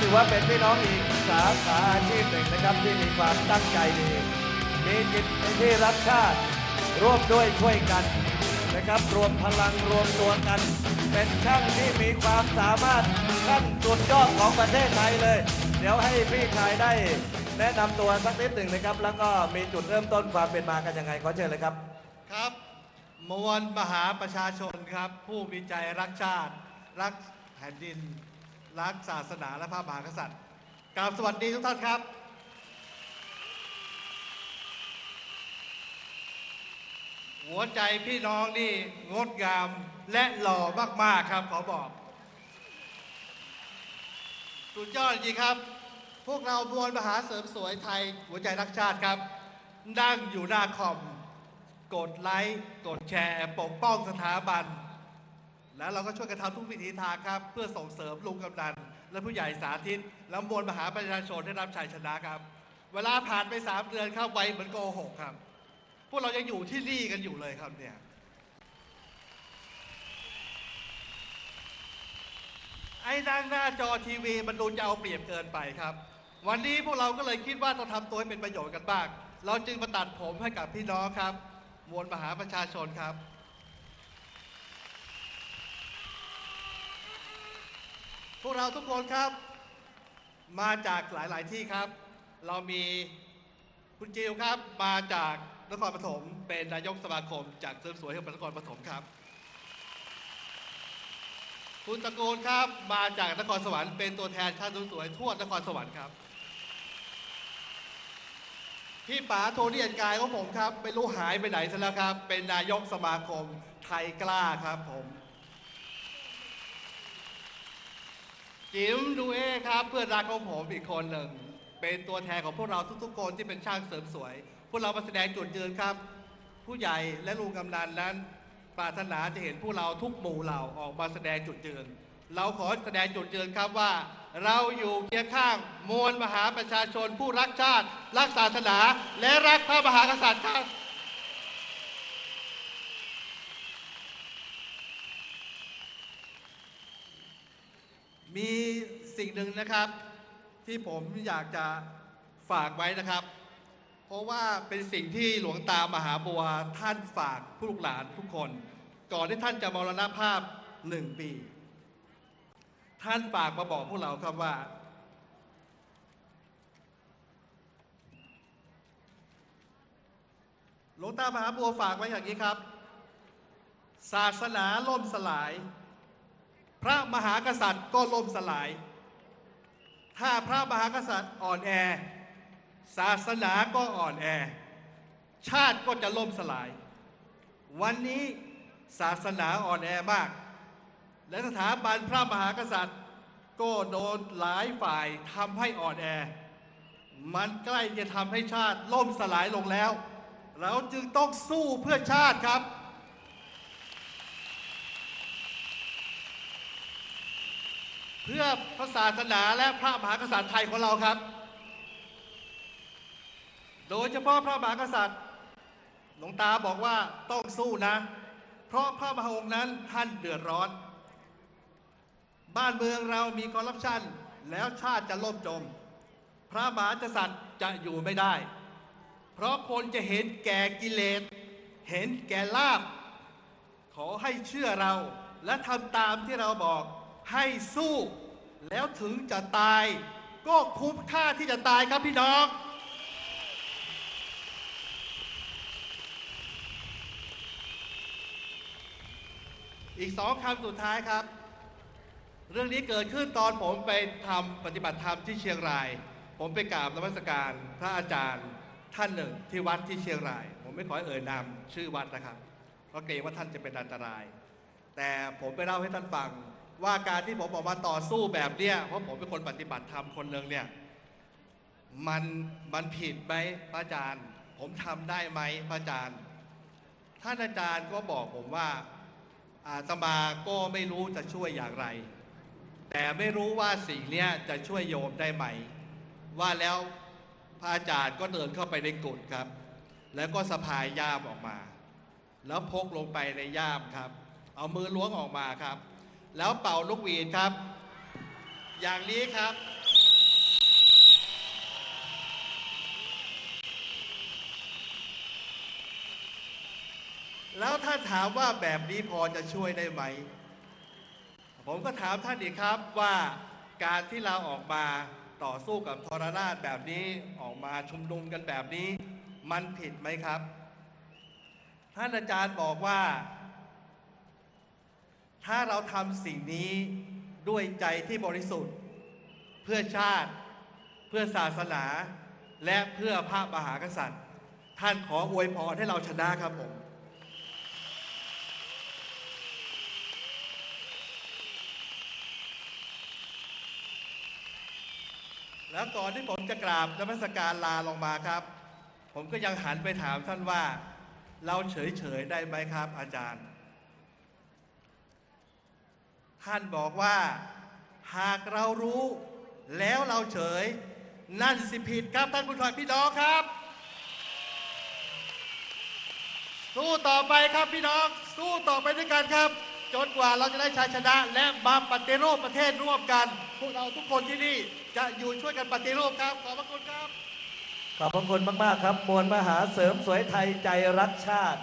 ถือว่าเป็นพี่น้องอีกสาขาอาชีพหนึ่งนะครับที่มีความตั้งใจดี มีจิตที่รักชาติ ร่วมด้วยช่วยกันนะครับ รวมพลังรวมตัวกัน เป็นช่างที่มีความสามารถขั้นสุดยอดของประเทศไทยเลย เดี๋ยวให้พี่ชายได้แนะนำตัวสักนิดหนึ่งนะครับ แล้วก็มีจุดเริ่มต้นความเป็นมากันยังไงขอเชิญเลยครับครับมวลมหาประชาชนครับ ผู้มีใจรักชาติ รักแผ่นดิน รักศาสนาและพระมหากษัตริย์กราบสวัสดีทุกท่านครับ หัวใจพี่น้องนี่งดงามและหล่อมาก ๆ ครับขอบอก สุดยอดจริงครับ พวกเรามวลมหาเสริมสวยไทยหัวใจรักชาติครับ นั่งอยู่หน้าคอม กดไลค์ กดแชร์ ปกป้องสถาบัน แล้วเราก็ช่วยกันทำทุกวิถีทางครับ เพื่อส่งเสริมลุงกำนันและผู้ใหญ่สาธิตและมวลมหาประชาชนได้รับชัยชนะครับ เวลาผ่านไป3เดือนครับไวเหมือนโกหกครับ พวกเรายังอยู่ที่นี่กันอยู่เลยครับเนี่ยไอ้นั่งหน้าจอทีวีมันดูจะเอาเปรียบเกินไปครับ วันนี้พวกเราก็เลยคิดว่าต้องทำตัวให้เป็นประโยชน์กันบ้าง เราจึงมาตัดผมให้กับพี่น้องครับ มวลมหาประชาชนครับ พวกเราทุกคนครับ มาจากหลาย ๆ ที่ครับ เรามีคุณจิวครับ มาจากนครปฐมเป็นนายกสมาคม จากเสริมสวยของนครปฐมครับ คุณตะโกนครับ มาจากนครสวรรค์เป็นตัวแทนชาติสวยๆทั่วนครสวรรค์ครับพี่ป๋าโทนี่อันกายของผมครับไม่รู้หายไปไหนซะแล้วครับ เป็นนายกสมาคมไทยกล้าครับผม จิมดูเอครับเพื่อนรักของผมอีกคนหนึ่ง เป็นตัวแทนของพวกเราทุกๆคนที่เป็นช่างเสริมสวย พวกเรามาแสดงจุดยืนครับ ผู้ใหญ่และลุงกำนันนั้น ปรารถนาจะเห็นพวกเราทุกหมู่เหล่าออกมาแสดงจุดยืน เราขอแสดงจุดยืนครับว่า เราอยู่เคียงข้างมวลมหาประชาชนผู้รักชาติ รักศาสนา และรักพระมหากษัตริย์ครับ มีสิ่งหนึ่งนะครับ ที่ผมอยากจะฝากไว้นะครับ เพราะว่าเป็นสิ่งที่หลวงตามหาบัวท่านฝากผู้ลูกหลานทุกคน ก่อนที่ท่านจะมรณภาพหนึ่งปี ท่านฝากมาบอกพวกเราครับว่า หลวงตามหาบัวฝากไว้อย่างนี้ครับ ศาสนาล่มสลาย พระมหากษัตริย์ก็ล่มสลาย ถ้าพระมหากษัตริย์อ่อนแอ ศาสนาก็อ่อนแอ ชาติก็จะล่มสลาย วันนี้ศาสนาอ่อนแอมาก และสถาบันพระมหากษัตริย์ ก็โดนหลายฝ่ายทำให้อ่อนแอ มันใกล้จะทำให้ชาติล่มสลายลงแล้ว เราจึงต้องสู้เพื่อชาติครับ พื่อพระศาสนาและพระมหากษัตริย์ไทยของเราครับ โดยเฉพาะพระมหากษัตริย์หลวงตาบอกว่าต้องสู้นะ เพราะพระมหาองค์นั้นท่านเดือดร้อน บ้านเมืองเรามีคอร์รัปชันแล้วชาติจะล่มจม พระมหากษัตริย์จะอยู่ไม่ได้ เพราะคนจะเห็นแก่กิเลส เห็นแก่ลาบ ขอให้เชื่อเราและทำตามที่เราบอก ให้สู้ แล้วถึงจะตาย ก็คุ้มค่าที่จะตายครับพี่น้อง อีกสองคำสุดท้ายครับ เรื่องนี้เกิดขึ้นตอนผมไปทำปฏิบัติธรรมที่เชียงราย ผมไปกราบนมัสการพระอาจารย์ท่านหนึ่งที่วัดที่เชียงราย ผมไม่ขอเอ่ยนามชื่อวัดนะครับเพราะเกรงว่าท่านจะเป็นอันตราย แต่ผมไปเล่าให้ท่านฟัง ว่าการที่ผมออกมาต่อสู้แบบเนี้ยเพราะผมเป็นคนปฏิบัติธรรมคนหนึ่งเนี่ยมันมันผิดไหมพระอาจารย์ ผมทำได้ไหมพระอาจารย์ ท่านอาจารย์ก็บอกผมว่าอาตมาก็ไม่รู้จะช่วยอย่างไร แต่ไม่รู้ว่าสิ่งเนี้ยจะช่วยโยมได้ไหม ว่าแล้วพระอาจารย์ก็เดินเข้าไปในกุฏครับ แล้วก็สะพายย่ามออกมา แล้วพกลงไปในย่ามครับ เอามือล้วงออกมาครับ แล้วเป่าลูกหวีดครับ อย่างนี้ครับ แล้วถ้าถามว่าแบบนี้พอจะช่วยได้ไหม ผมก็ถามท่านอีกครับว่าการที่เราออกมาต่อสู้กับทรราชแบบนี้ออกมาชุมนุมกันแบบนี้ มันผิดไหมครับ ท่านอาจารย์บอกว่า ถ้าเราทำสิ่งนี้ด้วยใจที่บริสุทธิ์ เพื่อชาติ เพื่อศาสนา และเพื่อพระมหากษัตริย์ ท่านขออวยพรให้เราชนะครับผมแล้วก่อนที่ผมจะกราบนมัสการลาลงมาครับ ผมก็ยังหันไปถามท่านว่า เราเฉย ๆ ได้ไหมครับอาจารย์ ท่านบอกว่า หากเรารู้แล้วเราเฉย นั่นสิผิดครับท่านผู้ชมพี่น้องครับ สู้ต่อไปครับพี่น้อง สู้ต่อไปด้วยกันครับ จนกว่าเราจะได้ชัยชนะ และมาปฏิรูปประเทศร่วมกัน พวกเราทุกคนที่นี่จะอยู่ช่วยกันปฏิรูปครับ ขอบพระคุณครับ ขอบพระคุณมาก ๆ ครับ มวลมหาเสริมสวยไทยใจรักชาติ